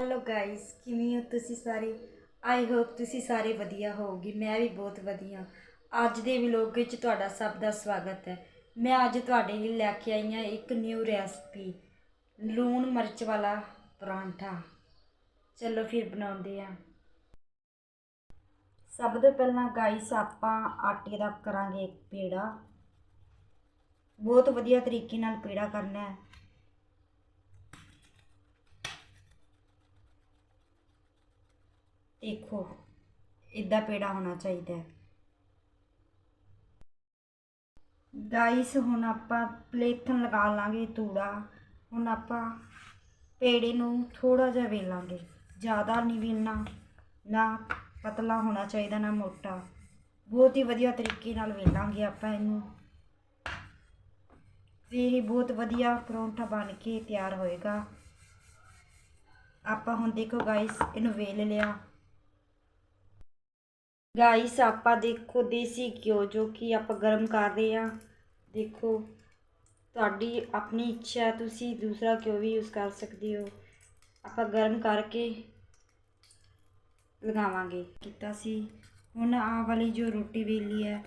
Hello guys ਕਿਵੇਂ ਹੋ ਤੁਸੀਂ ਸਾਰੇ? ਆਈ ਹੋਪ ਤੁਸੀਂ ਸਾਰੇ ਵਧੀਆ ਹੋਵੋਗੇ, ਮੈਂ ਵੀ ਬਹੁਤ ਵਧੀਆ। ਅੱਜ ਦੇ ਵਲੌਗ ਵਿੱਚ ਤੁਹਾਡਾ ਸਭ ਦਾ ਸਵਾਗਤ ਹੈ। ਮੈਂ ਅੱਜ ਤੁਹਾਡੇ ਲਈ ਲੈ ਕੇ ਆਈ ਹਾਂ ਇੱਕ ਨਿਊ ਰੈਸਪੀ ਲੂਣ ਮਿਰਚ ਵਾਲਾ ਪਰਾਂਠਾ। ਚਲੋ ਫਿਰ ਬਣਾਉਂਦੇ ਹਾਂ। ਸਭ ਤੋਂ ਪਹਿਲਾਂ ਗਾਇਸ ਆਪਾਂ ਆਟੇ ਦਾ ਕਰਾਂਗੇ ਇੱਕ ਪੇੜਾ। ਬਹੁਤ ਵਧੀਆ ਤਰੀਕੇ ਨਾਲ ਪੇੜਾ ਕਰਨਾ ਹੈ। ਦੇਖੋ ਇਦਾਂ ਪੇੜਾ ਹੋਣਾ ਚਾਹੀਦਾ ਹੈ। ਗਾਈਸ ਹੁਣ ਆਪਾਂ ਪਲੇਥਨ ਲਗਾ ਲਾਂਗੇ ਤੂੜਾ। ਹੁਣ ਆਪਾਂ ਪੇੜੇ ਨੂੰ ਥੋੜਾ ਜਿਹਾ ਵੇਲਾਂਗੇ ਜ਼ਿਆਦਾ ਨਹੀਂ ਵੇਲਣਾ, ਨਾ ਪਤਲਾ ਹੋਣਾ ਚਾਹੀਦਾ, ਨਾ ਮੋਟਾ। ਬਹੁਤ ਹੀ ਵਧੀਆ ਤਰੀਕੇ ਨਾਲ ਵੇਲਾਂਗੇ ਆਪਾਂ ਇਹਨੂੰ। ਫਿਰ ਇਹ ਬਹੁਤ ਵਧੀਆ ਪਰੌਂਠਾ ਬਣ ਕੇ ਤਿਆਰ ਹੋਏਗਾ। ਆਪਾਂ ਹੁਣ ਦੇਖੋ ਗਾਈਸ ਇਹਨੂੰ ਵੇਲ ਲਿਆ। ਗਾਈਸ ਆਪਾਂ ਦੇਖੋ ਦੇਸੀ ਘਿਓ ਜੋ ਕਿ ਆਪਾਂ ਗਰਮ ਕਰ ਰਹੇ ਆ ਦੇਖੋ, ਤੁਹਾਡੀ ਆਪਣੀ ਇੱਛਾ ਤੁਸੀਂ ਦੂਸਰਾ ਘਿਓ ਵੀ ਯੂਜ਼ ਕਰ ਸਕਦੇ ਹੋ। ਆਪਾਂ ਗਰਮ ਕਰਕੇ ਲਗਾਵਾਂਗੇ। ਕੀਤਾ ਸੀ। ਹੁਣ ਆਹ ਵਾਲੀ ਜੋ ਰੋਟੀ ਵੇਲੀ ਹੈ,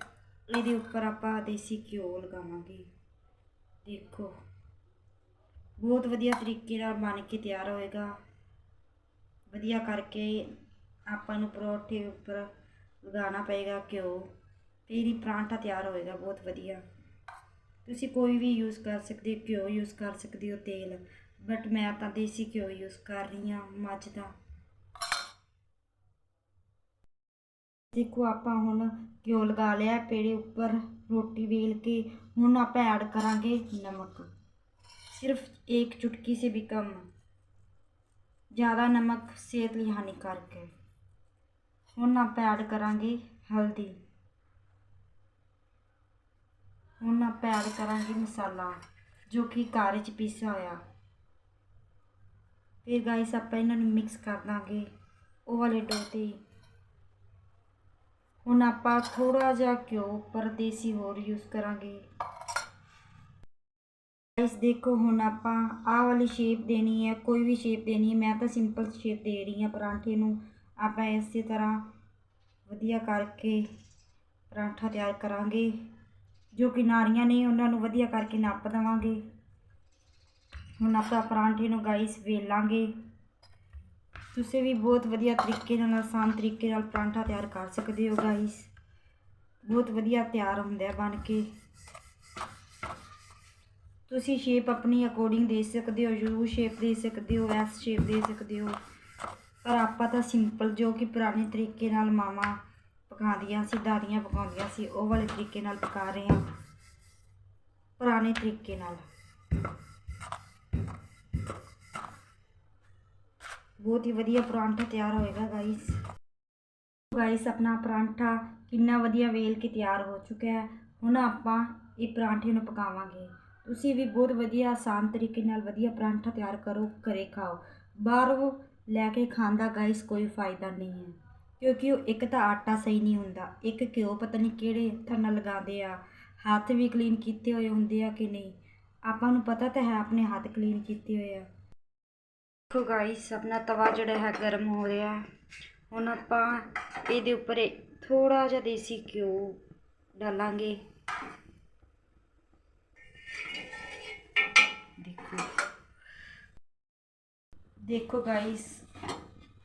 ਇਹਦੇ ਉੱਪਰ ਆਪਾਂ ਦੇਸੀ ਘਿਓ ਲਗਾਵਾਂਗੇ। ਦੇਖੋ, ਬਹੁਤ ਵਧੀਆ ਤਰੀਕੇ ਨਾਲ ਬਣ ਕੇ ਤਿਆਰ ਹੋਏਗਾ। ਵਧੀਆ ਕਰਕੇ ਆਪਾਂ ਨੂੰ ਪਰੌਠੇ ਉੱਪਰ ਲਗਾਉਣਾ ਪਏਗਾ ਘਿਓ ਫਿਰ ਹੀ ਪਰਾਂਠਾ ਤਿਆਰ ਹੋਏਗਾ ਬਹੁਤ ਵਧੀਆ ਤੁਸੀਂ ਕੋਈ ਵੀ ਯੂਜ਼ ਕਰ ਸਕਦੇ ਹੋ ਘਿਓ ਯੂਜ਼ ਕਰ ਸਕਦੇ ਹੋ ਤੇਲ ਬਟ ਮੈਂ ਤਾਂ ਦੇਸੀ ਘਿਓ ਯੂਜ਼ ਕਰ ਰਹੀ ਹਾਂ ਮੱਝ ਦਾ ਦੇਖੋ ਆਪਾਂ ਹੁਣ ਘਿਓ ਲਗਾ ਲਿਆ ਪੇੜੇ ਉੱਪਰ ਰੋਟੀ ਵੇਲ ਕੇ ਹੁਣ ਆਪਾਂ ਐਡ ਕਰਾਂਗੇ ਨਮਕ ਸਿਰਫ ਇੱਕ ਚੁਟਕੀ से भी कम ज़्यादा ਨਮਕ ਸਿਹਤ ਲਈ ਹਾਨੀਕਾਰਕ ਹੈ ਹੁਣ ਆਪਾਂ ਐਡ ਕਰਾਂਗੇ ਹਲਦੀ। ਹੁਣ ਆਪਾਂ ਐਡ ਕਰਾਂਗੇ ਮਸਾਲਾ, ਜੋ ਕਿ ਘਰ 'ਚ ਪੀਸਿਆ ਹੋਇਆ। ਫਿਰ ਗਾਈਸ ਆਪਾਂ ਇਹਨਾਂ ਨੂੰ ਮਿਕਸ ਕਰ ਦਾਂਗੇ, ਉਹ ਵਾਲੇ ਡੋ ਤੇ। ਹੁਣ ਆਪਾਂ ਥੋੜਾ ਜਿਹਾ ਘਿਓ, ਉੱਪਰ ਦੇਸੀ ਹੋਰ ਯੂਜ਼ ਕਰਾਂਗੇ। ਗਾਈਸ ਦੇਖੋ, ਹੁਣ ਆਪਾਂ ਆਹ ਵਾਲੀ ਸ਼ੇਪ ਦੇਣੀ ਹੈ, ਕੋਈ ਵੀ ਸ਼ੇਪ ਦੇਣੀ ਹੈ, ਮੈਂ ਤਾਂ ਸਿੰਪਲ ਸ਼ੇਪ ਦੇ ਰਹੀ ਹਾਂ ਪਰਾਂਠੇ ਨੂੰ। ਆਪਾਂ ਇਸੇ ਤਰ੍ਹਾਂ ਵਧੀਆ ਕਰਕੇ ਪਰਾਂਠਾ ਤਿਆਰ ਕਰਾਂਗੇ, ਜੋ ਕਿਨਾਰੀਆਂ ਨੇ ਉਹਨਾਂ ਨੂੰ ਵਧੀਆ ਕਰਕੇ ਨੱਪ ਦੇਵਾਂਗੇ। ਹੁਣ ਆਪਾਂ ਪਰਾਂਠੇ ਨੂੰ ਗਾਈਸ ਵੇਲਾਂਗੇ ਤੁਸੀਂ ਵੀ ਬਹੁਤ ਵਧੀਆ ਤਰੀਕੇ ਨਾਲ, ਆਸਾਨ ਤਰੀਕੇ ਨਾਲ ਪਰਾਂਠਾ ਤਿਆਰ ਕਰ ਸਕਦੇ ਹੋ ਗਾਈਸ ਬਹੁਤ ਵਧੀਆ ਤਿਆਰ ਹੁੰਦਾ ਹੈ ਬਣ ਕੇ। ਤੁਸੀਂ ਸ਼ੇਪ ਆਪਣੀ ਅਕੋਰਡਿੰਗ ਦੇ ਸਕਦੇ ਹੋ ਯੂ ਸ਼ੇਪ ਦੇ ਸਕਦੇ ਹੋ ਐਸ ਸ਼ੇਪ ਦੇ ਸਕਦੇ ਹੋ। ਪਰ ਆਪਾਂ ਤਾਂ ਸਿੰਪਲ ਜੋ ਕਿ ਪੁਰਾਣੇ ਤਰੀਕੇ ਨਾਲ ਮਾਵਾਂ ਪਕਾਉਂਦੀਆਂ ਸੀ, ਦਾਦੀਆਂ ਪਕਾਉਂਦੀਆਂ ਸੀ, ਉਹ ਵਾਲੇ ਤਰੀਕੇ ਨਾਲ ਪਕਾ ਰਹੇ ਹਾਂ। ਪੁਰਾਣੇ ਤਰੀਕੇ ਨਾਲ। ਬਹੁਤ ਹੀ ਵਧੀਆ ਪਰਾਂਠਾ ਤਿਆਰ ਹੋਏਗਾ ਗਾਈਸ ਗਾਈਸ ਆਪਣਾ ਪਰਾਂਠਾ ਕਿੰਨਾ ਵਧੀਆ ਵੇਲ ਕੇ ਤਿਆਰ ਹੋ ਚੁੱਕਾ ਹੈ। ਹੁਣ ਆਪਾਂ ਇਹ ਪਰਾਂਠੇ ਨੂੰ ਪਕਾਵਾਂਗੇ। ਤੁਸੀਂ ਵੀ ਬਹੁਤ ਵਧੀਆ ਆਸਾਨ ਤਰੀਕੇ ਨਾਲ ਵਧੀਆ ਪਰਾਂਠਾ ਤਿਆਰ ਕਰੋ, ਘਰੇ ਖਾਓ। ਬਾਹਰੋਂ ਲੈ ਕੇ ਖਾਣ ਦਾ ਗਾਈਸ ਕੋਈ ਫਾਇਦਾ ਨਹੀਂ ਹੈ। ਕਿਉਂਕਿ ਉਹ ਇੱਕ ਤਾਂ ਆਟਾ ਸਹੀ ਨਹੀਂ ਹੁੰਦਾ, ਇੱਕ ਘਿਓ ਪਤਾ ਨਹੀਂ ਕਿਹੜੇ ਹੱਥਾਂ ਨਾਲ ਲਗਾਉਂਦੇ ਆ, ਹੱਥ ਵੀ ਕਲੀਨ ਕੀਤੇ ਹੋਏ ਹੁੰਦੇ ਆ ਕਿ ਨਹੀਂ? ਆਪਾਂ ਨੂੰ ਪਤਾ ਤਾਂ ਹੈ ਆਪਣੇ ਹੱਥ ਕਲੀਨ ਕੀਤੇ ਹੋਏ ਆ। ਦੇਖੋ ਗਾਇਸ ਆਪਣਾ ਤਵਾ ਜਿਹੜਾ ਹੈ ਗਰਮ ਹੋ ਰਿਹਾ। ਹੁਣ ਆਪਾਂ ਇਹਦੇ ਉੱਪਰ ਥੋੜਾ ਜਿਹਾ ਦੇਸੀ ਘਿਓ ਡਾਲਾਂਗੇ ਦੇਖੋ ਦੇਖੋ ਗਾਈਸ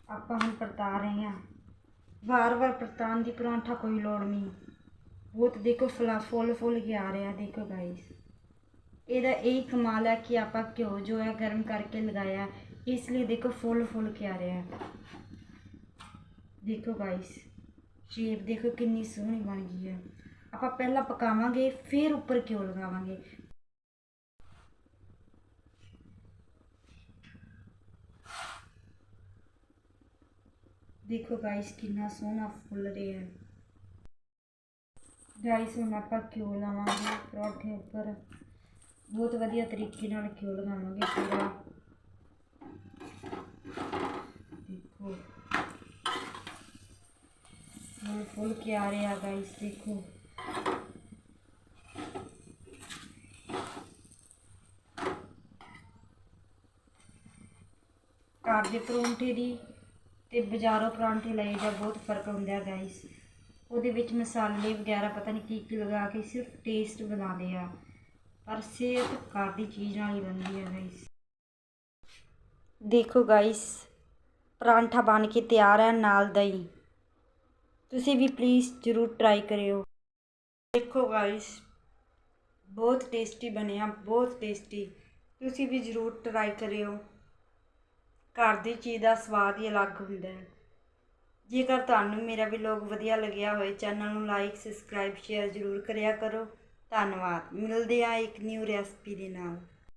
ਆਪਾਂ ਹੁਣ ਪਰਤਾ ਰਹੇ ਹਾਂ। ਵਾਰ-ਵਾਰ ਪਰਤਾਨ ਦੀ ਪਰਾਂਠਾ ਕੋਈ ਲੋੜ ਨਹੀਂ। ਬਹੁਤ ਦੇਖੋ ਫਲਾ ਫੁੱਲ ਫੁੱਲ ਕੇ ਆ ਰਿਹਾ, ਦੇਖੋ ਗਾਈਸ ਇਹਦਾ ਇਹ ਕਮਾਲ ਹੈ ਕਿ ਆਪਾਂ ਘਿਓ ਜੋ ਹੈ ਗਰਮ ਕਰਕੇ ਲਗਾਇਆ, ਇਸ ਲਈ ਦੇਖੋ ਫੁੱਲ ਫੁੱਲ ਕੇ ਆ ਰਿਹਾ। ਹੈ ਦੇਖੋ ਗਾਈਸ ਸ਼ੇਪ ਦੇਖੋ ਕਿੰਨੀ ਸੋਹਣੀ ਬਣ ਗਈ ਹੈ। ਆਪਾਂ ਪਹਿਲਾਂ ਪਕਾਵਾਂਗੇ, ਫਿਰ ਉੱਪਰ ਘਿਓ ਲਗਾਵਾਂਗੇ। ਦੇਖੋ ਗਾਇਸ ਕਿੰਨਾ ਸੋਹਣਾ ਫੁੱਲ ਰਿਹਾ ਹੈ ਗਾਈਸ ਹੁਣ ਆਪਾਂ ਘਿਓ ਲਾਵਾਂਗੇ, ਪਰੌਂਠੇ ਉੱਪਰ। ਬਹੁਤ ਵਧੀਆ ਤਰੀਕੇ ਨਾਲ ਘਿਓ ਲਗਾਵਾਂਗੇ ਪੂਰਾ। ਦੇਖੋ। ਫੁੱਲ ਫੁੱਲ ਕੇ ਆ ਰਿਹਾ ਗਾਇਸ ਦੇਖੋ। ਘਰ ਦੇ ਪਰੌਂਠੇ ਦੀ ਤੇ ਬਾਜ਼ਾਰੋਂ ਪਰਾਂਠੇ ਲਏ ਦਾ ਬਹੁਤ ਫ਼ਰਕ ਹੁੰਦਾ ਹੈ ਗਾਇਸ ਉਹਦੇ ਵਿੱਚ ਮਸਾਲੇ ਵਗੈਰਾ ਪਤਾ ਨਹੀਂ ਕੀ ਕੀ ਲਗਾ ਕੇ ਸਿਰਫ ਟੇਸਟ ਬਣਾਉਂਦੇ ਆ। ਪਰ ਸਿਹਤ ਘਰ ਦੀ ਚੀਜ਼ ਨਾਲ ਹੀ ਬਣਦੀ ਹੈ ਗਾਇਸ। ਦੇਖੋ ਗਾਇਸ, ਪਰਾਂਠਾ ਬਣ ਕੇ ਤਿਆਰ ਹੈ ਨਾਲ ਦਹੀਂ। ਤੁਸੀਂ ਵੀ ਪਲੀਜ਼ ਜ਼ਰੂਰ ਟਰਾਈ ਕਰਿਓ। ਦੇਖੋ ਗਾਇਸ, ਬਹੁਤ ਟੇਸਟੀ ਬਣਿਆ, ਬਹੁਤ ਟੇਸਟੀ ਤੁਸੀਂ ਵੀ ਜ਼ਰੂਰ ਟਰਾਈ ਕਰਿਓ। ਘਰ ਦੀ ਚੀਜ਼ ਦਾ ਸਵਾਦ ਹੀ ਅਲੱਗ ਹੁੰਦਾ ਹੈ। ਜੇਕਰ ਤੁਹਾਨੂੰ ਮੇਰਾ ਵਲੌਗ ਵਧੀਆ ਲੱਗਿਆ ਹੋਵੇ ਚੈਨਲ ਨੂੰ ਲਾਈਕ ਸਬਸਕ੍ਰਾਈਬ ਸ਼ੇਅਰ ਜ਼ਰੂਰ ਕਰਿਆ ਕਰੋ। ਧੰਨਵਾਦ। ਮਿਲਦੇ ਆ ਇੱਕ ਨਿਊ ਰੈਸਪੀ ਦੇ ਨਾਲ।